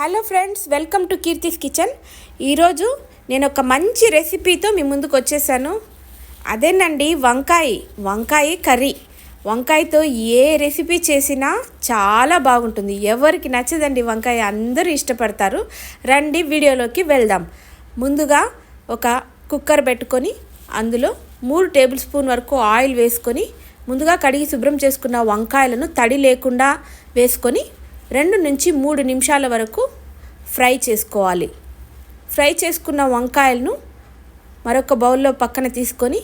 Hello friends welcome to Keerthi's kitchen ఈరోజు నేను ఒక మంచి రెసిపీతో మీ ముందుకు వచ్చేసాను. అదేనండి వంకాయ వంకాయ కర్రీ. వంకాయతో ఏ రెసిపీ చేసినా చాలా బాగుంటుంది. ఎవరికి నచ్చదండి వంకాయ అందరూ ఇష్టపడతారు. రండి వీడియోలోకి వెళ్దాం. ముందుగా ఒక కుక్కర్ పెట్టుకొని అందులో మూడు టేబుల్ స్పూన్ వరకు ఆయిల్ వేసుకొని ముందుగా కడిగి శుభ్రం చేసుకున్న వంకాయలను తడి లేకుండా వేసుకొని రెండు నుంచి మూడు నిమిషాల వరకు ఫ్రై చేసుకోవాలి. ఫ్రై చేసుకున్న వంకాయలను మరొక బౌల్లో పక్కన తీసుకొని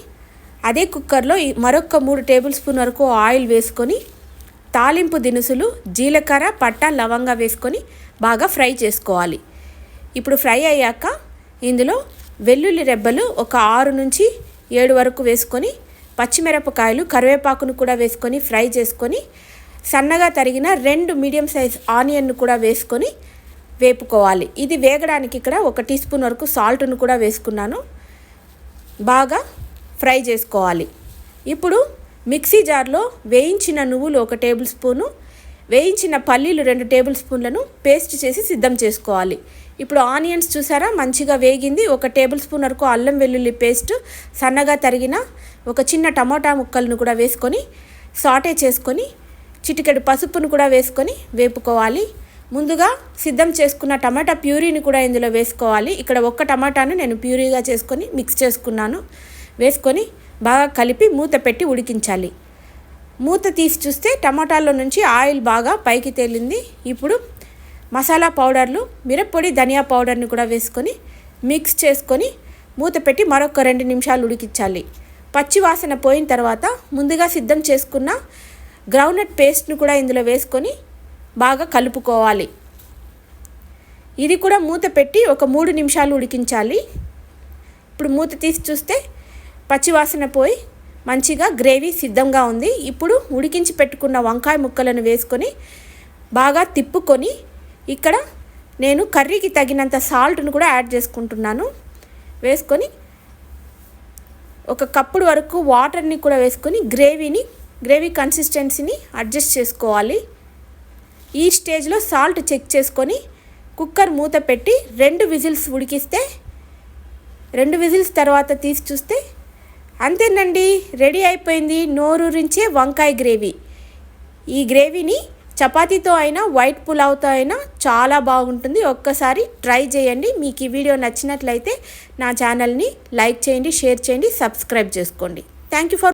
అదే కుక్కర్లో మరొక మూడు టేబుల్ స్పూన్ వరకు ఆయిల్ వేసుకొని తాలింపు దినుసులు జీలకర్ర పట్ట లవంగా వేసుకొని బాగా ఫ్రై చేసుకోవాలి. ఇప్పుడు ఫ్రై అయ్యాక ఇందులో వెల్లుల్లి రెబ్బలు ఒక ఆరు నుంచి ఏడు వరకు వేసుకొని పచ్చిమిరపకాయలు కరివేపాకును కూడా వేసుకొని ఫ్రై చేసుకొని సన్నగా తరిగిన రెండు మీడియం సైజ్ ఆనియన్ను కూడా వేసుకొని వేపుకోవాలి. ఇది వేగడానికి ఇక్కడ ఒక టీ స్పూన్ వరకు సాల్ట్ను కూడా వేసుకున్నాను. బాగా ఫ్రై చేసుకోవాలి. ఇప్పుడు మిక్సీ జార్లో వేయించిన నువ్వులు ఒక టేబుల్ స్పూను వేయించిన పల్లీలు రెండు టేబుల్ స్పూన్లను పేస్ట్ చేసి సిద్ధం చేసుకోవాలి. ఇప్పుడు ఆనియన్స్ చూసారా? మంచిగా వేగింది. ఒక టేబుల్ స్పూన్ వరకు అల్లం వెల్లుల్లి పేస్ట్ సన్నగా తరిగిన ఒక చిన్న టమాటా ముక్కలను కూడా వేసుకొని సాటే చేసుకొని చిటికెడు పసుపును కూడా వేసుకొని వేపుకోవాలి. ముందుగా సిద్ధం చేసుకున్న టమాటా ప్యూరీని కూడా ఇందులో వేసుకోవాలి. ఇక్కడ ఒక్క టమాటాను నేను ప్యూరీగా చేసుకొని మిక్స్ చేసుకున్నాను. వేసుకొని బాగా కలిపి మూత పెట్టి ఉడికించాలి. మూత తీసి చూస్తే టమాటాలో నుంచి ఆయిల్ బాగా పైకి తేలింది. ఇప్పుడు మసాలా పౌడర్లు మిరప్పొడి ధనియా పౌడర్ని కూడా వేసుకొని మిక్స్ చేసుకొని మూత పెట్టి మరొక రెండు నిమిషాలు ఉడికించాలి. పచ్చి వాసన పోయిన తర్వాత ముందుగా సిద్ధం చేసుకున్న గ్రౌండ్నట్ పేస్ట్ను కూడా ఇందులో వేసుకొని బాగా కలుపుకోవాలి. ఇది కూడా మూత పెట్టి ఒక మూడు నిమిషాలు ఉడికించాలి. ఇప్పుడు మూత తీసి చూస్తే పచ్చివాసన పోయి మంచిగా గ్రేవీ సిద్ధంగా ఉంది. ఇప్పుడు ఉడికించి పెట్టుకున్న వంకాయ ముక్కలను వేసుకొని బాగా తిప్పుకొని ఇక్కడ నేను కర్రీకి తగినంత సాల్ట్ను కూడా యాడ్ చేసుకుంటున్నాను. వేసుకొని ఒక కప్పుడు వరకు వాటర్ని కూడా వేసుకొని గ్రేవీని గ్రేవీ కన్సిస్టెన్సీని అడ్జస్ట్ చేసుకోవాలి. ఈ స్టేజ్లో సాల్ట్ చెక్ చేసుకొని కుక్కర్ మూత పెట్టి రెండు విజిల్స్ ఉడికిస్తే రెండు విజిల్స్ తర్వాత తీసి చూస్తే అంతేనండి రెడీ అయిపోయింది నోరూరించే వంకాయ గ్రేవీ. ఈ గ్రేవీని చపాతీతో అయినా వైట్ పులావ్తో అయినా చాలా బాగుంటుంది. ఒక్కసారి ట్రై చేయండి. మీకు ఈ వీడియో నచ్చినట్లయితే నా ఛానల్ని లైక్ చేయండి షేర్ చేయండి సబ్స్క్రైబ్ చేసుకోండి. Thank you for